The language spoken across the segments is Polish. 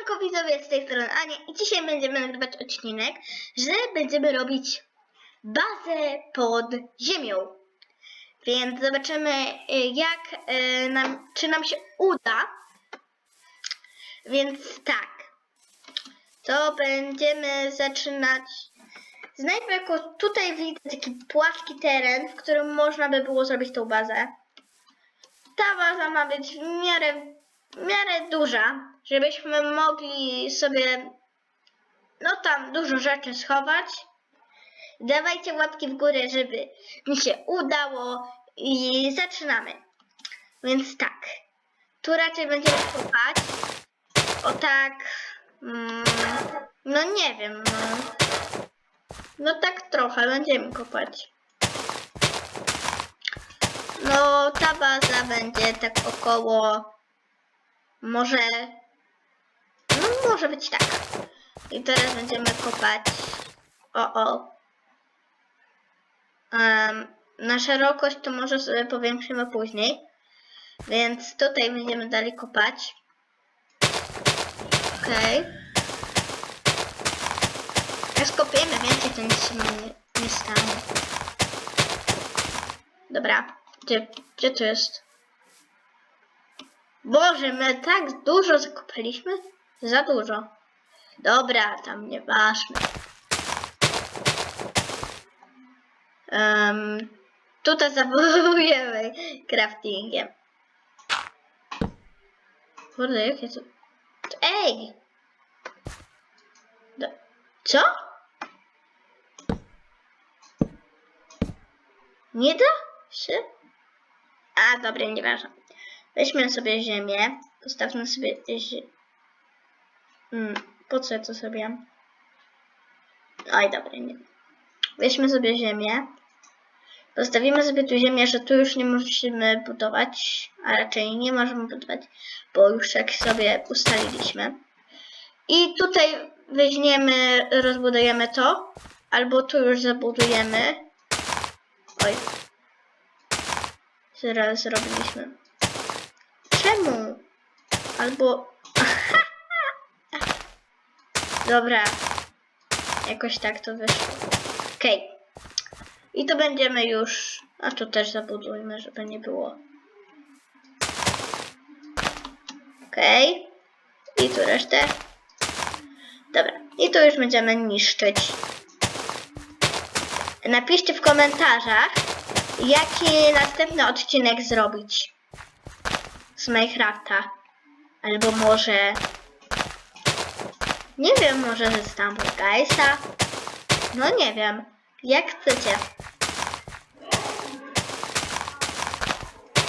Siemanko widzowie z tej strony Ania i dzisiaj będziemy nagrywać odcinek, że będziemy robić bazę pod ziemią. Więc zobaczymy y, jak y, nam, czy nam się uda. Więc tak, to będziemy zaczynać z najpierw tutaj widzę taki płaski teren, w którym można by było zrobić tą bazę. Ta baza ma być w miarę, w miarę duża, żebyśmy mogli sobie no tam dużo rzeczy schować. Dawajcie łapki w górę, żeby mi się udało i zaczynamy. Więc tak, tu raczej będziemy kopać. O tak, mm, no nie wiem, no, no tak trochę będziemy kopać. No, ta baza będzie tak około. Może. No, może być tak. I teraz będziemy kopać. O, o. Em, na szerokość to może sobie powiększymy później. Więc tutaj będziemy dalej kopać. Okej. Jak skopiemy więcej, to nic się nie, nie stanie. Dobra, gdzie, gdzie to jest? Boże, my tak dużo zakopaliśmy? Za dużo. Dobra, tam nieważne. Um, tutaj zabudujemy craftingiem. Kurde, jakie to... Ej! Do... Co? Nie da się? A, dobra, nieważne. Weźmy sobie ziemię. Postawmy sobie. Hmm, po co ja to sobie? Oj, dobra, nie. Weźmy sobie ziemię. Postawimy sobie tu ziemię, że tu już nie musimy budować, a raczej nie możemy budować, bo już tak sobie ustaliliśmy. I tutaj weźmiemy, rozbudujemy to, albo tu już zabudujemy. Oj. Zaraz zrobiliśmy. Czemu? Albo... Dobra. Jakoś tak to wyszło. Okej. I to będziemy już... A tu też zabudujmy, żeby nie było. Okej. I tu resztę. Dobra. I to już będziemy niszczyć. Napiszcie w komentarzach, jaki następny odcinek zrobić z Minecrafta. Albo może... Nie wiem, może ze Stumble Guysa. No nie wiem. Jak chcecie.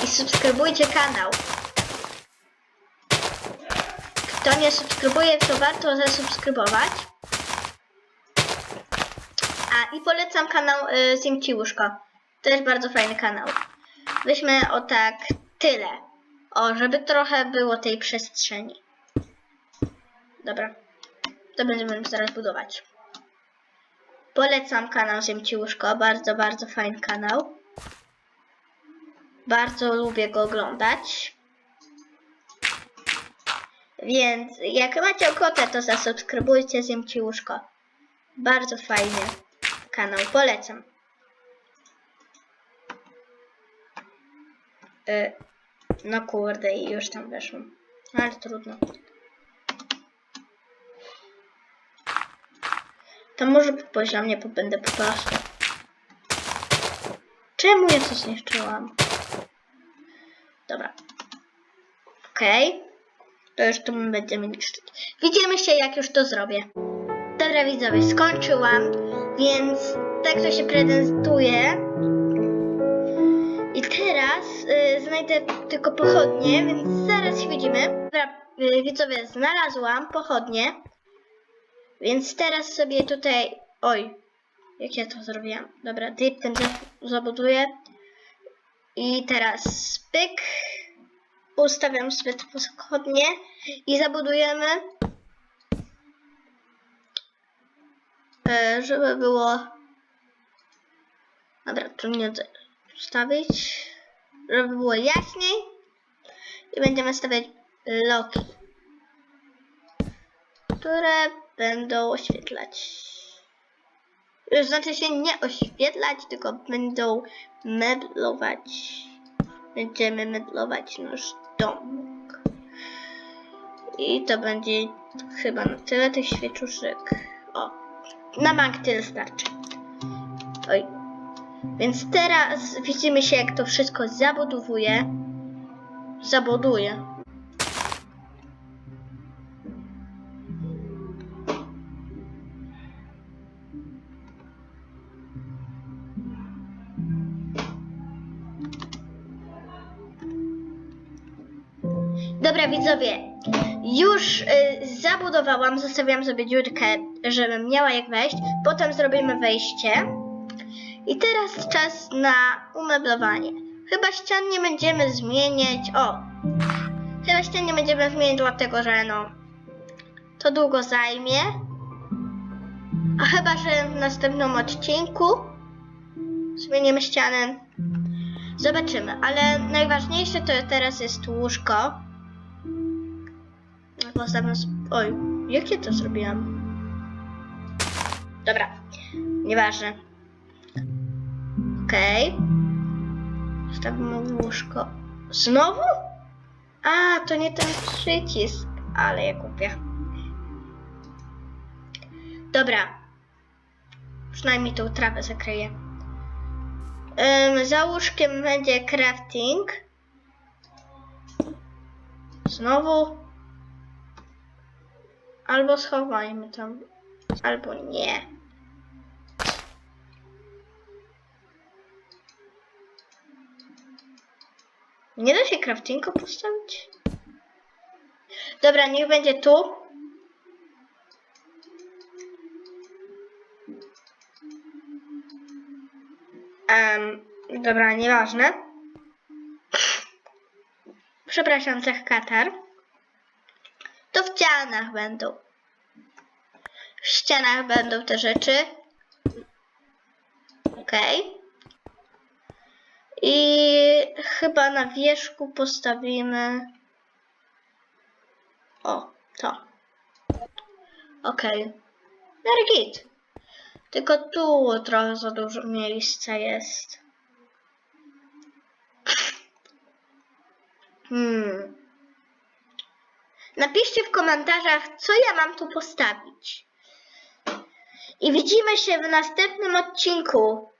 I subskrybujcie kanał. Kto nie subskrybuje, to warto zasubskrybować. A i polecam kanał y, Simci Łóżko. To jest bardzo fajny kanał. Weźmy o tak tyle. O, żeby trochę było tej przestrzeni. Dobra. To będziemy zaraz budować. Polecam kanał Ziemci Łóżko. Bardzo, bardzo fajny kanał. Bardzo lubię go oglądać. Więc jak macie ochotę, to zasubskrybujcie Ziemci Łóżko. Bardzo fajny kanał. Polecam. Y, no kurde, i już tam weszłam. Ale trudno. To może po poziomie pobędę po prostu. Czemu ja to zniszczyłam? Dobra. Okej. To już tu będziemy niszczyć. Widzimy się, jak już to zrobię. Dobra, widzowie, skończyłam. Więc tak to się prezentuje. I teraz y, znajdę tylko pochodnie, więc zaraz się widzimy. Dobra, y, widzowie, znalazłam pochodnie. Więc teraz sobie tutaj... Oj, jak ja to zrobiłam? Dobra, typ ten zabuduję. I teraz pyk. Ustawiam sobie te pochodnie i zabudujemy. E, żeby było... Dobra, tu nie ustawić. Żeby było jaśniej. I będziemy stawiać loki. które będą oświetlać. Znaczy się nie oświetlać, tylko będą meblować. Będziemy meblować nasz dom. I to będzie chyba na tyle tych świeczuszek. O, na bank tyle starczy. Oj. Więc teraz widzimy się, jak to wszystko zabudowuje. Zabuduje. Dobra widzowie, już y, zabudowałam, zostawiłam sobie dziurkę, żebym miała jak wejść. Potem zrobimy wejście. I teraz czas na umeblowanie. Chyba ścian nie będziemy zmieniać. O! Chyba ścian nie będziemy zmieniać, dlatego że no. To długo zajmie. A chyba, że w następnym odcinku zmienimy ścianę. Zobaczymy, ale najważniejsze to teraz jest łóżko. Postawiam. sp- Oj, jak ja to zrobiłam? Dobra, nieważne. Okej. Stawimy łóżko. Znowu? A, to nie ten przycisk, ale ja kupię. Dobra. Przynajmniej tą trawę zakryję. Ym, za łóżkiem będzie crafting. Znowu. Albo schowajmy tam, albo nie. Nie da się craftingu postawić? Dobra, niech będzie tu. Em, dobra, nieważne. Przepraszam, cech katar. To w ścianach będą. W ścianach będą te rzeczy. Okej. I chyba na wierzchu postawimy. O, to. Okej. Okay. git. Tylko tu trochę za dużo miejsca jest. Hmm. Napiszcie w komentarzach, co ja mam tu postawić. I widzimy się w następnym odcinku.